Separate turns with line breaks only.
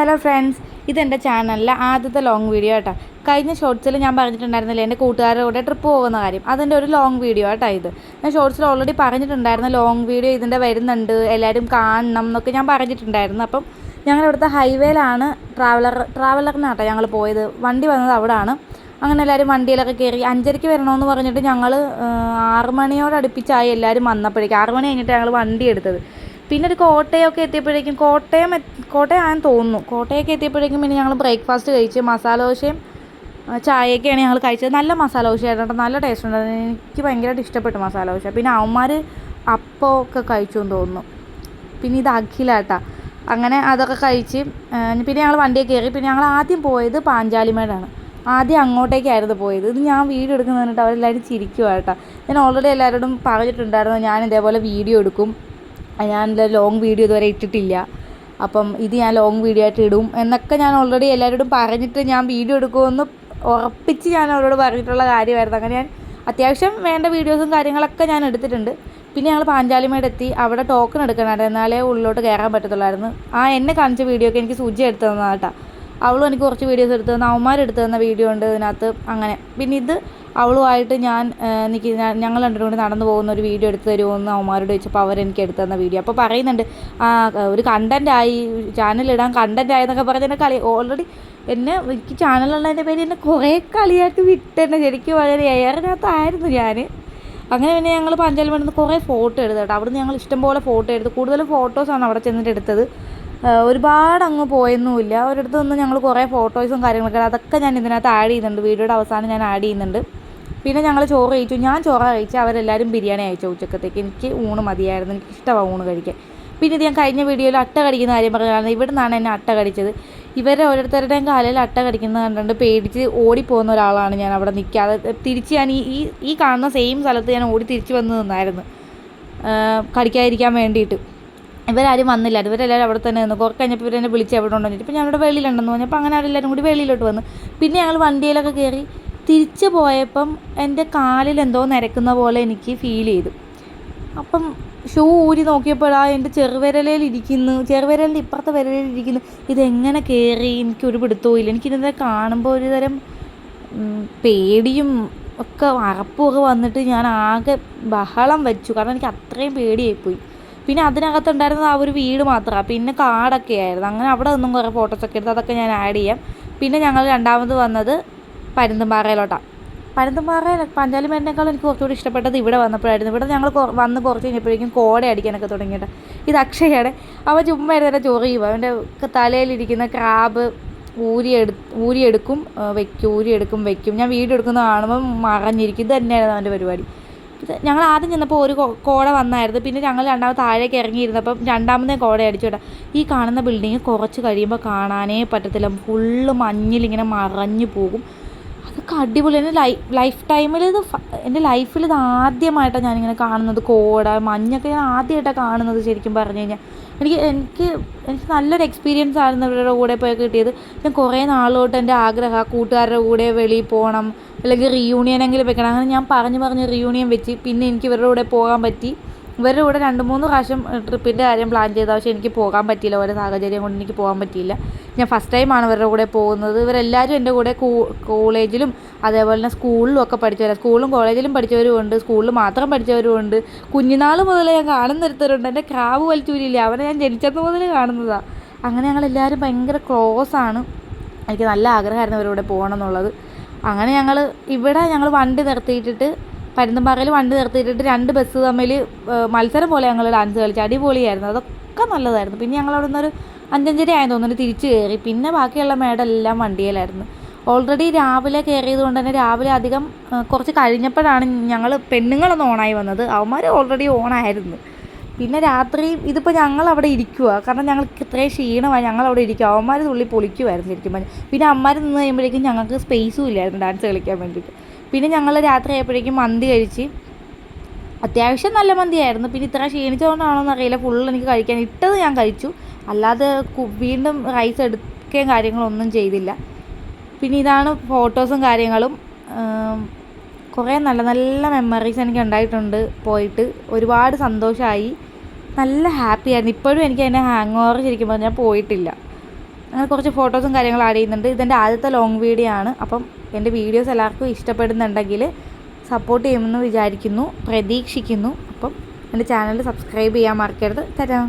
Hello friends ഇതെന്റെ ചാനലിലെ ആദ്യത്തെ ലോങ് വീഡിയോ കേട്ടോ കഴിഞ്ഞ ഷോർട്സിൽ ഞാൻ പറഞ്ഞിട്ടുണ്ടായിരുന്നില്ല എന്റെ കൂട്ടുകാരുടെ കൂടെ ട്രിപ്പ് പോകുന്ന കാര്യം? അതിന്റെ ഒരു ലോങ് വീഡിയോ ആട്ടോ ഇത്. ഞാൻ ഷോർട്സിൽ ഓൾറെഡി പറഞ്ഞിട്ടുണ്ടായിരുന്നു ലോങ് വീഡിയോ ഇതിന്റെ വരുന്നുണ്ട് എല്ലാവരും കാണണം എന്നൊക്കെ ഞാൻ പറഞ്ഞിട്ടുണ്ടായിരുന്നു. അപ്പം ഞങ്ങളിവിടുത്തെ ഹൈവേയിലാണ് ട്രാവലർ ട്രാവലറിനാട്ടോ ഞങ്ങൾ പോയത്. വണ്ടി വന്നത് അവിടാണ്. അങ്ങനെ എല്ലാവരും വണ്ടിയിലൊക്കെ കയറി അഞ്ചരയ്ക്ക് വരണമെന്ന് പറഞ്ഞിട്ട് ഞങ്ങൾ ആറ് മണിയോട് അടുപ്പിച്ചായി എല്ലാവരും വന്നപ്പോഴേക്കും. ആറ് മണി കഴിഞ്ഞിട്ട് ഞങ്ങൾ വണ്ടി എടുത്തത്. പിന്നെ ഒരു കോട്ടയമൊക്കെ എത്തിയപ്പോഴേക്കും കോട്ടയം കോട്ടയമാണെന്ന് തോന്നുന്നു. കോട്ടയമൊക്കെ എത്തിയപ്പോഴേക്കും പിന്നെ ഞങ്ങൾ ബ്രേക്ക്ഫാസ്റ്റ് കഴിച്ച് മസാല ദോശയും ചായയൊക്കെയാണ് ഞങ്ങൾ കഴിച്ചത്. നല്ല മസാല ദോശയായിരുന്നു ആയിരുന്നു നല്ല ടേസ്റ്റ് ഉണ്ടായിരുന്നു. എനിക്ക് ഭയങ്കരമായിട്ട് ഇഷ്ടപ്പെട്ടു മസാല ദോശ. പിന്നെ അവന്മാർ അപ്പമൊക്കെ കഴിച്ചു എന്ന് തോന്നുന്നു. പിന്നെ ഇത് അഖിലാട്ടാ അങ്ങനെ അതൊക്കെ കഴിച്ച് പിന്നെ ഞങ്ങൾ വണ്ടിയെ കയറി. പിന്നെ ഞങ്ങൾ ആദ്യം പോയത് പാഞ്ചാലിമേടാണ്. ആദ്യം അങ്ങോട്ടേക്കായിരുന്നു പോയത്. ഇത് ഞാൻ വീഡിയോ എടുക്കുന്നതിനിട്ട് അവരെല്ലാവരും ചിരിക്കുവാട്ടോ ഞാൻ ഓൾറെഡി എല്ലാവരോടും പറഞ്ഞിട്ടുണ്ടായിരുന്നു. ഞാൻ ഇതേപോലെ വീഡിയോ എടുക്കും. ഞാൻ ലോങ് വീഡിയോ ഇതുവരെ ഇട്ടിട്ടില്ല. അപ്പം ഇത് ഞാൻ ലോങ് വീഡിയോ ആയിട്ട് ഇടും എന്നൊക്കെ ഞാൻ ഓൾറെഡി എല്ലാവരോടും പറഞ്ഞിട്ട് ഞാൻ വീഡിയോ എടുക്കുമെന്ന് ഉറപ്പിച്ച് ഞാൻ അവരോട് പറഞ്ഞിട്ടുള്ള കാര്യമായിരുന്നു. അങ്ങനെ ഞാൻ അത്യാവശ്യം വേണ്ട വീഡിയോസും കാര്യങ്ങളൊക്കെ ഞാൻ എടുത്തിട്ടുണ്ട്. പിന്നെ ഞങ്ങൾ പാഞ്ചാലിമേട് എത്തി. അവിടെ ടോക്കൺ എടുക്കണമായിരുന്നു എന്നാലേ ഉള്ളിലോട്ട് കയറാൻ പറ്റത്തുള്ളായിരുന്നു. ആ എന്നെ കാണിച്ച വീഡിയോ ഒക്കെ എനിക്ക് സൂചി എടുത്തു തന്നതാണ് കേട്ടോ. അവളും എനിക്ക് കുറച്ച് വീഡിയോസ് എടുത്തു തന്നു. എടുത്തു തന്ന വീഡിയോ ഉണ്ട് ഇതിനകത്ത്. അങ്ങനെ. പിന്നെ ഇത് അവളുമായിട്ട് ഞാൻ എനിക്ക് ഞങ്ങൾ രണ്ടും കൂടി നടന്നു പോകുന്ന ഒരു വീഡിയോ എടുത്തു തരുമോ എന്ന് അവന്മാരോട് ചോദിച്ചപ്പോൾ അവരെനിക്ക് എടുത്തു തന്ന വീഡിയോ അപ്പോൾ പറയുന്നുണ്ട് ഒരു കണ്ടന്റ് ആയി ചാനലിടാൻ കണ്ടന്റ് എന്നൊക്കെ പറഞ്ഞ് എന്നെ കളി ഓൾറെഡി എന്നെ എനിക്ക് ചാനലുള്ളതിന്റെ പേര് എന്നെ കുറേ കളിയാക്കി വിട്ടെന്നെ. ശരിക്കും വളരെ എയറിനകത്തായിരുന്നു ഞാൻ. അങ്ങനെ പിന്നെ ഞങ്ങൾ പഞ്ചായത്തിൽ നിന്ന് കുറേ ഫോട്ടോ എടുത്തു കേട്ടോ. അവിടുന്ന് ഞങ്ങൾ ഇഷ്ടംപോലെ ഫോട്ടോ എടുത്തു. കൂടുതലും ഫോട്ടോസാണ് അവിടെ ചെന്നിട്ട് എടുത്തത്. ഒരുപാട് അങ്ങ് പോയൊന്നുമില്ല. ഒരിടത്ത് നിന്ന് ഞങ്ങൾ കുറേ ഫോട്ടോസും കാര്യങ്ങളൊക്കെ അതൊക്കെ ഞാൻ ഇതിനകത്ത് ആഡ് ചെയ്യുന്നുണ്ട്. വീഡിയോയുടെ അവസാനം ഞാൻ ആഡ് ചെയ്യുന്നുണ്ട്. പിന്നെ ഞങ്ങൾ ചോറ് കഴിച്ചു. ഞാൻ ചോറ് കഴിച്ചു. അവരെല്ലാവരും ബിരിയാണി അയച്ചു ഉച്ചക്കത്തേക്ക്. എനിക്ക് ഊണ് മതിയായിരുന്നു. എനിക്ക് ഇഷ്ടമാണ് ഊണ് കഴിക്കാൻ. പിന്നെ ഇത് ഞാൻ കഴിഞ്ഞ വീഡിയോയിൽ അട്ട കടിക്കുന്ന കാര്യം പറഞ്ഞതാണ് ഇവിടെ നിന്നാണ് എന്നെ അട്ട കടിച്ചത്. ഇവരെ ഓരോരുത്തരുടെയും കാലിൽ അട്ട കടിക്കുന്നത് കണ്ടുകൊണ്ട് പേടിച്ച് ഓടിപ്പോകുന്ന ഒരാളാണ് ഞാൻ അവിടെ നിൽക്കാതെ. തിരിച്ച് ഞാൻ ഈ ഈ കാണുന്ന സെയിം സ്ഥലത്ത് ഞാൻ ഓടി തിരിച്ച് വന്ന് നിന്നായിരുന്നു. കടിക്കാതിരിക്കാൻ വേണ്ടിയിട്ട്. ഇവരാരും വന്നില്ല. ഇവരെല്ലാവരും അവിടെ തന്നെ നിന്ന്. കുറച്ച് കഴിഞ്ഞപ്പോൾ ഇവരെന്നെ വിളിച്ച് എവിടെ ഉണ്ടോ ചോദിച്ചു. ഇപ്പോൾ ഞാൻ അവിടെ വെളിയിലുണ്ടെന്ന് പറഞ്ഞപ്പോൾ അങ്ങനെ അവരെല്ലാവരും കൂടി വെളിയിലോട്ട് വന്നു. പിന്നെ ഞങ്ങൾ വണ്ടിയിലൊക്കെ കയറി തിരിച്ചു പോയപ്പം എന്റെ കാലിൽ എന്തോ നിരക്കുന്ന പോലെ എനിക്ക് ഫീൽ ചെയ്തു. അപ്പം ഷൂ ഊരി നോക്കിയപ്പോഴാ എന്റെ ചെറുവിരലയിൽ ഇരിക്കുന്നു. ചെറുവിരലിന്റെ ഇപ്പുറത്തെ വിരലിൽ ഇരിക്കുന്നു. ഇതെങ്ങനെ കയറി? എനിക്കൊരു പിടുത്തവും ഇല്ല. എനിക്കിതിനെ കാണുമ്പോൾ ഒരു തരം ഉം, പേടിയും ഒക്കെ അറപ്പുമൊക്കെ വന്നിട്ട് ഞാൻ ആകെ ബഹളം വെച്ചു. കാരണം എനിക്ക് അത്രയും പേടിയായിപ്പോയി. പിന്നെ അതിനകത്തുണ്ടായിരുന്നത് ആ ഒരു വീട് മാത്രമാണ്. പിന്നെ കാടൊക്കെ ആയിരുന്നു. അങ്ങനെ അവിടെ നിന്നും കുറേ ഫോട്ടോസൊക്കെ എടുത്ത് അതൊക്കെ ഞാൻ ആഡ് ചെയ്യാം. പിന്നെ ഞങ്ങൾ രണ്ടാമത് വന്നത് പരുന്തുംപാറയിലോട്ടാണ് പരുന്തുംപാറ പഞ്ചാലിമേടിനേക്കാളും എനിക്ക് കുറച്ചുകൂടി ഇഷ്ടപ്പെട്ടത് ഇവിടെ വന്നപ്പോഴായിരുന്നു. ഇവിടെ ഞങ്ങൾ വന്ന് കുറച്ച് കഴിഞ്ഞപ്പോഴേക്കും കോട അടിക്കാനൊക്കെ തുടങ്ങിയിട്ട്. ഇത് അക്ഷയാണ് അവൻ ചുമ്മാ ഇരുന്നിട്ട് ചൊറിയും. അവന്റെ തലയിലിരിക്കുന്ന ക്രാബ് ഊരിയെടു ഊരിയെടുക്കും വെക്കും ഊരിയെടുക്കും വെക്കും. ഞാൻ വീഡിയോ എടുക്കുന്ന കാണുമ്പോൾ മറഞ്ഞിരിക്കും. ഇത് തന്നെയായിരുന്നു അവന്റെ പരിപാടി. ഞങ്ങൾ ആദ്യം ചെന്നപ്പോൾ ഒരു കോട വന്നായിരുന്നു. പിന്നെ ഞങ്ങൾ രണ്ടാമത് താഴേക്ക് ഇറങ്ങിയിരുന്നപ്പം രണ്ടാമതേ കോട അടിച്ചു ഈ കാണുന്ന ബിൽഡിങ് കുറച്ച് കഴിയുമ്പോൾ കാണാനേ പറ്റത്തില്ല. ഫുള്ള് മഞ്ഞിലിങ്ങനെ മറഞ്ഞു പോകും. അതൊക്കെ അടിപൊളി. എന്റെ ലൈഫ് ലൈഫ് ടൈമിൽ ഇത് എന്റെ ലൈഫിൽ ഇത് ആദ്യമായിട്ടാണ് ഞാനിങ്ങനെ കാണുന്നത്. കോട മഞ്ഞൊക്കെ ഞാൻ ആദ്യമായിട്ടാണ് കാണുന്നത് ശരിക്കും പറഞ്ഞു കഴിഞ്ഞാൽ എനിക്ക് എനിക്ക് എനിക്ക് നല്ലൊരു എക്സ്പീരിയൻസ് ആയിരുന്നു ഇവരുടെ കൂടെ പോയി കിട്ടിയത്. ഞാൻ കുറേ നാളോട്ട് എന്റെ ആഗ്രഹം കൂട്ടുകാരുടെ കൂടെ വെളിയിൽ പോകണം അല്ലെങ്കിൽ റിയൂണിയൻ എങ്കിലും വെക്കണം. അങ്ങനെ ഞാൻ പറഞ്ഞു പറഞ്ഞ് റിയൂണിയൻ വെച്ച്. പിന്നെ എനിക്ക് ഇവരുടെ കൂടെ പോകാൻ പറ്റി. ഇവരുടെ കൂടെ രണ്ട് മൂന്ന് പ്രാവശ്യം ട്രിപ്പിന്റെ കാര്യം പ്ലാൻ ചെയ്ത. പക്ഷേ എനിക്ക് പോകാൻ പറ്റിയില്ല. ഓരോ സാഹചര്യം കൊണ്ട് എനിക്ക് പോകാൻ പറ്റിയില്ല. ഞാൻ ഫസ്റ്റ് ടൈമാണ് ഇവരുടെ കൂടെ പോകുന്നത്. ഇവരെല്ലാവരും എന്റെ കൂടെ കോളേജിലും അതേപോലെ തന്നെ സ്കൂളിലും ഒക്കെ പഠിച്ചവരാണ് സ്കൂളിലും കോളേജിലും പഠിച്ചവരും ഉണ്ട് സ്കൂളിൽ മാത്രം പഠിച്ചവരും ഉണ്ട് കുഞ്ഞുനാൾ മുതലേ ഞാൻ കാണുന്നൊരുത്തരുണ്ട് എന്റെ ക്രാവ് വലിച്ചൂരിയില്ലേ? അവനെ ഞാൻ ജനിച്ചത് മുതൽ കാണുന്നതാണ് അങ്ങനെ ഞങ്ങൾ ഞങ്ങളെല്ലാവരും ഭയങ്കര ക്ലോസ് ആണ്. എനിക്ക് നല്ല ആഗ്രഹമായിരുന്നു ഇവരുടെ പോകണം എന്നുള്ളത്. അങ്ങനെ ഞങ്ങൾ ഇവിടെ ഞങ്ങൾ വണ്ടി നിർത്തിയിട്ടിട്ട് പരുന്തുംപാറയിൽ വണ്ടി നിർത്തിയിട്ടിട്ട് രണ്ട് ബസ് തമ്മിൽ മത്സരം പോലെ ഞങ്ങൾ ഡാൻസ് കളിച്ചു. അടിപൊളിയായിരുന്നു. അതൊക്കെ നല്ലതായിരുന്നു. പിന്നെ ഞങ്ങൾ അവിടെ നിന്നൊരു അഞ്ചഞ്ചര ആയെന്ന് തോന്നുന്നു തിരിച്ച് കയറി പിന്നെ ബാക്കിയുള്ള മേടെല്ലാം വണ്ടിയിലായിരുന്നു. ഓൾറെഡി രാവിലെ കയറിയത് കൊണ്ട് തന്നെ രാവിലെ അധികം കുറച്ച് കഴിഞ്ഞപ്പോഴാണ് ഞങ്ങൾ പെണ്ണുങ്ങളൊന്ന് ഓണായി വന്നത്. അവന്മാർ ഓൾറെഡി ഓണായിരുന്നു പിന്നെ രാത്രിയും ഇതിപ്പോൾ ഞങ്ങൾ അവിടെ ഇരിക്കുക കാരണം ഞങ്ങൾക്ക് ഇത്രയും ക്ഷീണമായി ഞങ്ങൾ അവിടെ ഇരിക്കുക അവന്മാർ തുള്ളി പൊളിക്കുമായിരുന്നു ഇരിക്കുമ്പോൾ പിന്നെ അമ്മമാർ നിന്ന് കഴിയുമ്പോഴേക്കും ഞങ്ങൾക്ക് സ്പേസും ഇല്ലായിരുന്നു ഡാൻസ് കളിക്കാൻ വേണ്ടിയിട്ട്. പിന്നെ ഞങ്ങൾ രാത്രി ആയപ്പോഴേക്കും മന്തി കഴിച്ച്. അത്യാവശ്യം നല്ല മന്തിയായിരുന്നു. പിന്നെ ഇത്ര ക്ഷീണിച്ചതുകൊണ്ടാണോന്ന് അറിയില്ല. ഫുള്ള് എനിക്ക് കഴിക്കാൻ ഇട്ടത് ഞാൻ കഴിച്ചു. അല്ലാതെ വീണ്ടും റൈസ് എടുക്കുകയും കാര്യങ്ങളൊന്നും ചെയ്തില്ല. പിന്നെ ഇതാണ് ഫോട്ടോസും കാര്യങ്ങളും. കുറേ നല്ല നല്ല മെമ്മറീസ് എനിക്ക് ഉണ്ടായിട്ടുണ്ട് പോയിട്ട് ഒരുപാട് സന്തോഷമായി നല്ല ഹാപ്പി ആയിരുന്നു. ഇപ്പോഴും എനിക്ക് അതിന്റെ ഹാങ് ഓവർ ശരിക്കും പറഞ്ഞാൽ പോയിട്ടില്ല. അങ്ങനെ കുറച്ച് ഫോട്ടോസും കാര്യങ്ങളും ആഡ് ചെയ്യുന്നുണ്ട്. ഇതെന്റെ ആദ്യത്തെ ലോങ് വീഡിയോ ആണ്. അപ്പം എന്റെ വീഡിയോസ് എല്ലാവർക്കും ഇഷ്ടപ്പെടുന്നുണ്ടെങ്കിൽ സപ്പോർട്ട് ചെയ്യുമെന്ന് വിചാരിക്കുന്നു. പ്രതീക്ഷിക്കുന്നു. അപ്പം എന്റെ ചാനൽ സബ്സ്ക്രൈബ് ചെയ്യാൻ മറക്കരുത്. തരാം